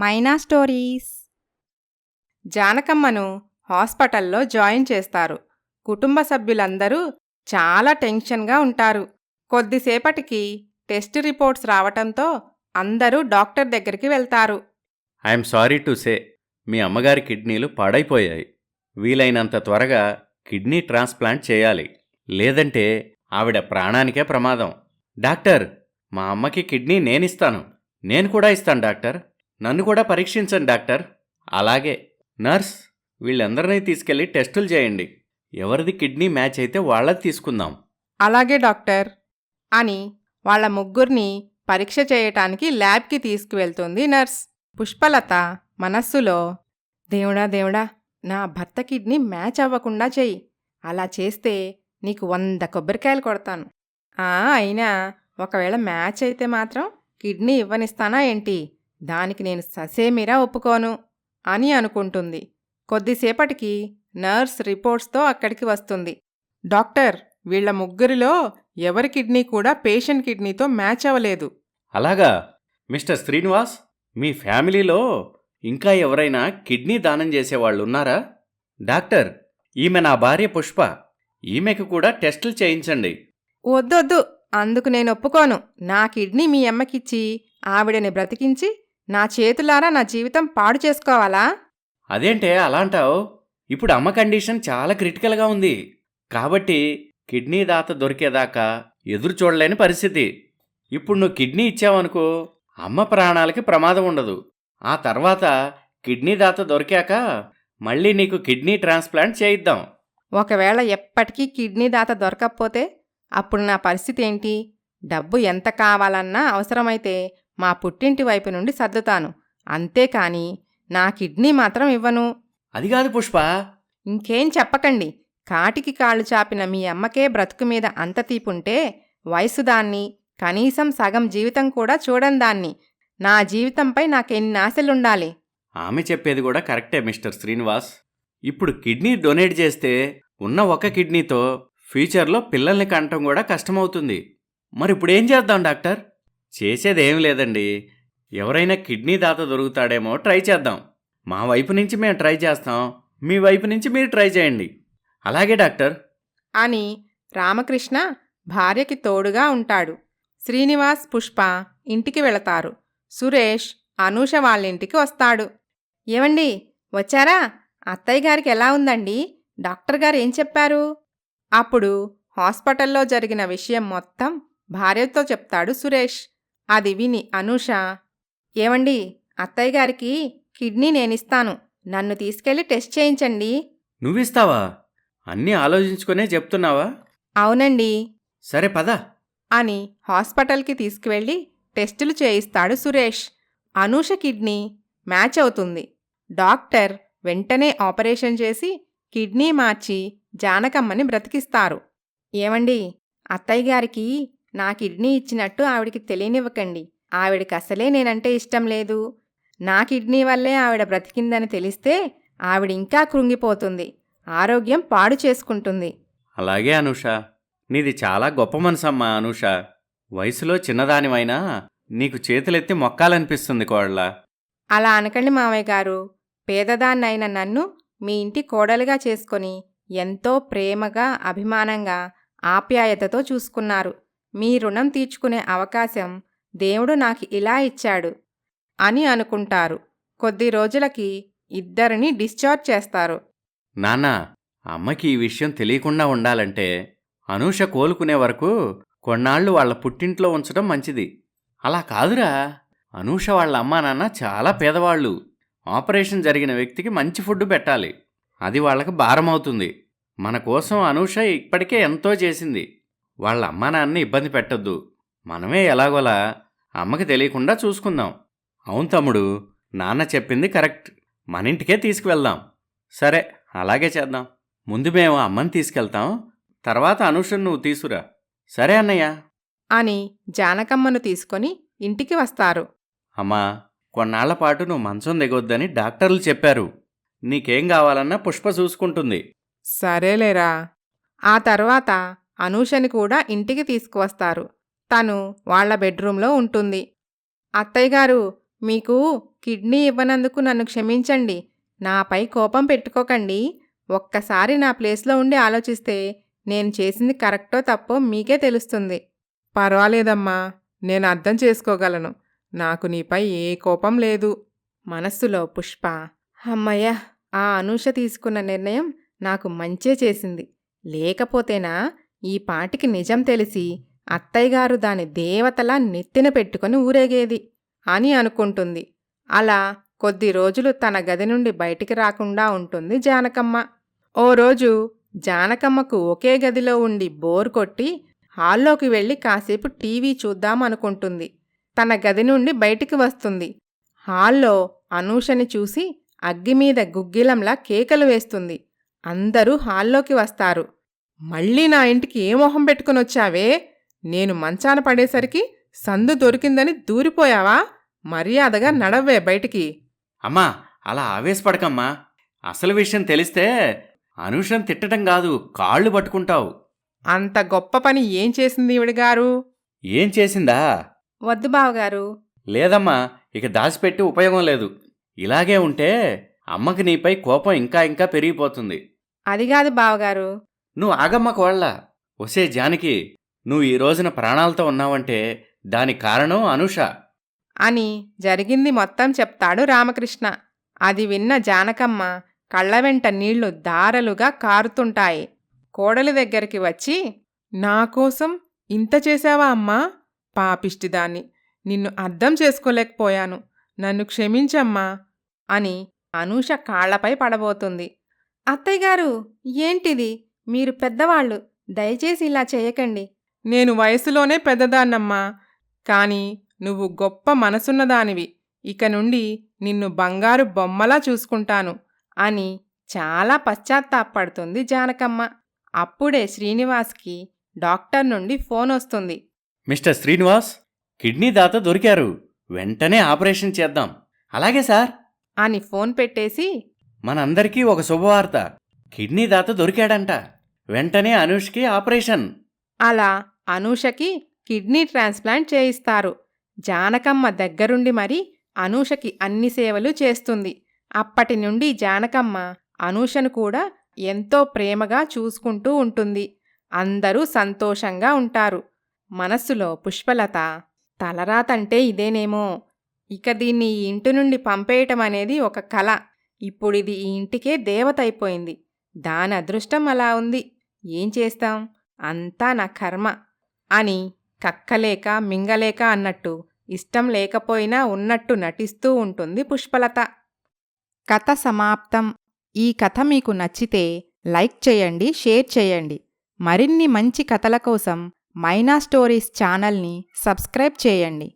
మైనా stories. జానకమ్మను హాస్పిటల్లో join చేస్తారు. కుటుంబ సభ్యులందరూ చాలా టెన్షన్గా ఉంటారు. కొద్దిసేపటికి టెస్ట్ రిపోర్ట్స్ రావటంతో అందరూ డాక్టర్ దగ్గరికి వెళ్తారు. ఐఎమ్ సారీ టు సే మీ అమ్మగారి కిడ్నీలు పాడైపోయాయి. వీలైనంత త్వరగా కిడ్నీ ట్రాన్స్ప్లాంట్ చేయాలి. లేదంటే ఆవిడ ప్రాణానికే ప్రమాదం. డాక్టర్ మా అమ్మకి కిడ్నీ నేనిస్తాను. నేను కూడా ఇస్తాను డాక్టర్. నన్ను కూడా పరీక్షించండి డాక్టర్. అలాగే. నర్స్ వీళ్ళందరినీ తీసుకెళ్ళి టెస్టులు చేయండి. ఎవరిది కిడ్నీ మ్యాచ్ అయితే వాళ్ళది తీసుకుందాం. అలాగే డాక్టర్. అని వాళ్ళ ముగ్గురిని పరీక్ష చేయటానికి ల్యాబ్కి తీసుకువెళ్తుంది నర్స్. పుష్పలత మనస్సులో దేవుడా దేవుడా నా భర్త కిడ్నీ మ్యాచ్ అవ్వకుండా చెయ్యి అలా చేస్తే నీకు వంద కొబ్బరికాయలు కొడతాను. ఆ అయినా ఒకవేళ మ్యాచ్ అయితే మాత్రం కిడ్నీ ఇవ్వనిస్తానా ఏంటి? దానికి నేను ససేమిరా ఒప్పుకోను? అని అనుకుంటుంది. కొద్దిసేపటికి నర్స్ రిపోర్ట్స్తో అక్కడికి వస్తుంది. డాక్టర్ వీళ్ళ ముగ్గురిలో ఎవరి కిడ్నీ కూడా పేషెంట్ కిడ్నీతో మ్యాచ్ అవ్వలేదు. అలాగా? మిస్టర్ శ్రీనివాస్ మీ ఫ్యామిలీలో ఇంకా ఎవరైనా కిడ్నీ దానం చేసేవాళ్ళు ఉన్నారా డాక్టర్ ఈమె నా భార్య పుష్ప. ఈమెకు కూడా టెస్టులు చేయించండి. వద్దొద్దు. అందుకు నేను ఒప్పుకోను. నా కిడ్నీ మీ అమ్మకిచ్చి ఆవిడని బ్రతికించి నా చేతులారా నా జీవితం పాడు చేసుకోవాలా? అదేంటే అలా అంటావు? ఇప్పుడు అమ్మ కండిషన్ చాలా క్రిటికల్గా ఉంది. కాబట్టి కిడ్నీ దాత దొరికేదాకా ఎదురు చూడలేని పరిస్థితి. ఇప్పుడు నువ్వు కిడ్నీ ఇచ్చావనుకో అమ్మ ప్రాణాలకి ప్రమాదం ఉండదు. ఆ తర్వాత కిడ్నీ దాత దొరికాక మళ్ళీ నీకు కిడ్నీ ట్రాన్స్ప్లాంట్ చేయిద్దాం. ఒకవేళ ఎప్పటికీ కిడ్నీ దాత దొరకకపోతే అప్పుడు నా పరిస్థితి ఏంటి? డబ్బు ఎంత కావాలన్నా అవసరమైతే మా పుట్టింటి వైపు నుండి సర్దుతాను. అంతేకాని నా కిడ్నీ మాత్రం ఇవ్వను. అది కాదు పుష్ప. ఇంకేం చెప్పకండి. కాటికి కాళ్ళు చాపిన మీ అమ్మకే బ్రతుకు మీద అంత తీపుంటే వయసు దాన్ని కనీసం సగం జీవితం కూడా చూడని దాన్ని. నా జీవితంపై నాకెన్ని ఆశలుండాలి ఆమె చెప్పేది కూడా కరెక్టే మిస్టర్ శ్రీనివాస్. ఇప్పుడు కిడ్నీ డొనేట్ చేస్తే ఉన్న ఒక కిడ్నీతో ఫ్యూచర్లో పిల్లల్ని కంటం కూడా కష్టమవుతుంది. మరి ఇప్పుడు ఏం చేద్దాం డాక్టర్? చేసేదేం లేదండి. ఎవరైనా కిడ్నీ దాత దొరుకుతాడేమో ట్రై చేద్దాం. మా వైపు నుంచి మేము ట్రై చేస్తాం. మీ వైపు నుంచి మీరు ట్రై చేయండి. అలాగే డాక్టర్. అని రామకృష్ణ భార్యకి తోడుగా ఉంటాడు. శ్రీనివాస్ పుష్ప ఇంటికి వెళతారు. సురేష్ అనూష వాళ్ళింటికి వస్తాడు. ఏవండి వచ్చారా? అత్తయ్య గారికి ఎలా ఉందండి? డాక్టర్ గారు ఏం చెప్పారు? అప్పుడు హాస్పిటల్లో జరిగిన విషయం మొత్తం భార్యతో చెప్తాడు సురేష్. అది విని అనూష ఏవండి అత్తయ్య గారికి కిడ్నీ నేనిస్తాను. నన్ను తీసుకెళ్ళి టెస్ట్ చేయించండి. నువ్విస్తావా? అన్నీ ఆలోచించుకునే చెప్తున్నావా? అవునండి. సరే పద. అని హాస్పిటల్కి తీసుకువెళ్ళి టెస్టులు చేయిస్తాడు సురేష్. అనూష కిడ్నీ మ్యాచ్ అవుతుంది. డాక్టర్ వెంటనే ఆపరేషన్ చేసి కిడ్నీ మార్చి జానకమ్మని బ్రతికిస్తారు. ఏమండి అత్తయ్య గారికి నా కిడ్నీ ఇచ్చినట్టు ఆవిడికి తెలియనివ్వకండి. ఆవిడికి అసలే నేనంటే ఇష్టం లేదు. నా కిడ్నీ వల్లే ఆవిడ బ్రతికిందని తెలిస్తే ఆవిడ ఇంకా కృంగిపోతుంది. ఆరోగ్యం పాడు చేసుకుంటుంది. అలాగే అనూష. నీది చాలా గొప్ప మనసమ్మా అనూష. వయసులో చిన్నదానివైనా నీకు చేతులెత్తి మొక్కాలనిపిస్తుంది కోళ్ళ అలా అనకండి మావయ్య గారు. పేదదాన్నైన నన్ను మీ ఇంటి కోడలుగా చేసుకొని ఎంతో ప్రేమగా అభిమానంగా ఆప్యాయతతో చూసుకున్నారు. మీ రుణం తీర్చుకునే అవకాశం దేవుడు నాకు ఇలా ఇచ్చాడు అని అనుకుంటారు. కొద్ది రోజులకి ఇద్దరిని డిశ్చార్జ్ చేస్తారు. నానా అమ్మకి ఈ విషయం తెలియకుండా ఉండాలంటే అనూష కోలుకునే వరకు కొన్నాళ్ళు వాళ్ళ పుట్టింట్లో ఉంచడం మంచిది. అలా కాదురా. అనూష వాళ్ళ అమ్మా నాన్న చాలా పేదవాళ్ళు. ఆపరేషన్ జరిగిన వ్యక్తికి మంచి ఫుడ్ పెట్టాలి. అది వాళ్ళకి భారం అవుతుంది మన కోసం అనూష ఇప్పటికే ఎంతో చేసింది. వాళ్ళ అమ్మా నాన్నని ఇబ్బంది పెట్టొద్దు. మనమే ఎలాగోలా అమ్మకి తెలియకుండా చూసుకుందాం. అవును తమ్ముడు నాన్న చెప్పింది కరెక్ట్. మన ఇంటికే తీసుకువెళ్దాం. సరే అలాగే చేద్దాం. ముందు మేము అమ్మని తీసుకెళ్తాం. తర్వాత అనుషను నువ్వు తీసుకురా. సరే అన్నయ్య. అని జానకమ్మను తీసుకొని ఇంటికి వస్తారు. అమ్మా కొన్నాళ్ళ పాటు నువ్వు మంచం దిగొద్దని డాక్టర్లు చెప్పారు. నీకేం కావాలన్నా పుష్ప చూసుకుంటుంది. సరేలేరా. ఆ తర్వాత అనూషని కూడా ఇంటికి తీసుకువస్తారు. తను వాళ్ళ బెడ్రూంలో ఉంటుంది. అత్తయ్య గారు మీకు కిడ్నీ ఇవ్వనందుకు నన్ను క్షమించండి. నాపై కోపం పెట్టుకోకండి. ఒక్కసారి నా ప్లేస్లో ఉండి ఆలోచిస్తే నేను చేసింది కరెక్టో తప్పో మీకే తెలుస్తుంది. పర్వాలేదమ్మా నేను అర్థం చేసుకోగలను. నాకు నీపై ఏ కోపం లేదు. మనస్సులో పుష్ప. అమ్మయ్య ఆ అనూష తీసుకున్న నిర్ణయం నాకు మంచే చేసింది. లేకపోతేనా ఈ పాటికి నిజం తెలిసి అత్తయ్యగారు దాని దేవతలా నెత్తిన పెట్టుకొని ఊరేగేది అని అనుకుంటుంది. అలా కొద్ది రోజులు తన గది నుండి బయటికి రాకుండా ఉంటుంది జానకమ్మ. ఓ రోజు జానకమ్మకు ఒకే గదిలో ఉండి బోర్ కొట్టి హాల్లోకి వెళ్ళి కాసేపు టీవీ చూద్దాం అనుకుంటుంది. తన గది నుండి బయటికి వస్తుంది. హాల్లో అనూషని చూసి అగ్గిమీద గుగ్గిలంలా కేకలు వేస్తుంది. అందరూ హాల్లోకి వస్తారు. మళ్ళీ నా ఇంటికి ఏ మొహం పెట్టుకుని వచ్చావే? నేను మంచాన పడేసరికి సందు దొరికిందని దూరిపోయావా? మర్యాదగా నడవ్వే బయటికి. అమ్మా అలా ఆవేశపడకమ్మా. అసలు విషయం తెలిస్తే అనూషను తిట్టడం కాదు కాళ్ళు పట్టుకుంటావు. అంత గొప్ప పని ఏం చేసింది ఈవిడగారు ఏం చేసిందా? వద్దు బావగారు. లేదమ్మా ఇక దాచిపెట్టి ఉపయోగం లేదు. ఇలాగే ఉంటే అమ్మకి నీపై కోపం ఇంకా ఇంకా పెరిగిపోతుంది. అది కాదు బావగారు. నువ్వు ఆగమ్మ కోళ్ళ ఒసే జానకి నువ్వు ఈ రోజున ప్రాణాలతో ఉన్నావంటే దానికి కారణం అనుష. అని జరిగింది మొత్తం చెప్తాడు రామకృష్ణ. అది విన్న జానకమ్మ కళ్ళ వెంట నీళ్ళు దారలుగా కారుతుంటాయి. కోడలి దగ్గరికి వచ్చి నా కోసం ఇంత చేశావా అమ్మా? పాపిష్టిదాన్ని నిన్ను అర్థం చేసుకోలేకపోయాను. నన్ను క్షమించమ్మా అని అనూష కాళ్ళపై పడబోతుంది. అత్తయ్యగారు ఏంటిది? మీరు పెద్దవాళ్ళు దయచేసి ఇలా చేయకండి. నేను వయసులోనే పెద్దదాన్నమ్మా. కాని నువ్వు గొప్ప మనసున్నదానివి. ఇక నుండి నిన్ను బంగారు బొమ్మలా చూసుకుంటాను అని చాలా పశ్చాత్తాపడుతుంది జానకమ్మ. అప్పుడే శ్రీనివాస్కి డాక్టర్ నుండి ఫోన్ వస్తుంది. మిస్టర్ శ్రీనివాస్ కిడ్నీ దాత దొరికారు. వెంటనే ఆపరేషన్ చేద్దాం. అలాగే సార్. అని ఫోన్ పెట్టేసి మనందరికీ ఒక శుభవార్త. కిడ్నీ దాత దొరికాడంట. వెంటనే అనుష్కి ఆపరేషన్. అలా అనూషకి కిడ్నీ ట్రాన్స్ప్లాంట్ చేయిస్తారు. జానకమ్మ దగ్గరుండి మరి అనూషకి అన్ని సేవలు చేస్తుంది. అప్పటి నుండి జానకమ్మ అనూషను కూడా ఎంతో ప్రేమగా చూసుకుంటూ ఉంటుంది. అందరూ సంతోషంగా ఉంటారు. మనస్సులో పుష్పలత తలరాతంటే ఇదేనేమో. ఇక దీన్ని ఈ ఇంటి నుండి పంపేయటం అనేది ఒక కళ ఇప్పుడిది ఈ ఇంటికే దేవత అయిపోయింది. దాని అదృష్టం అలా ఉంది. ఏం చేస్తాం? అంతా నా కర్మ. అని కక్కలేక మింగలేక అన్నట్టు ఇష్టం లేకపోయినా ఉన్నట్టు నటిస్తూ ఉంటుంది పుష్పలత. కథ సమాప్తం. ఈ కథ మీకు నచ్చితే లైక్ చేయండి షేర్ చేయండి. మరిన్ని మంచి కథల కోసం మైనా స్టోరీస్ ఛానల్ని సబ్స్క్రైబ్ చేయండి.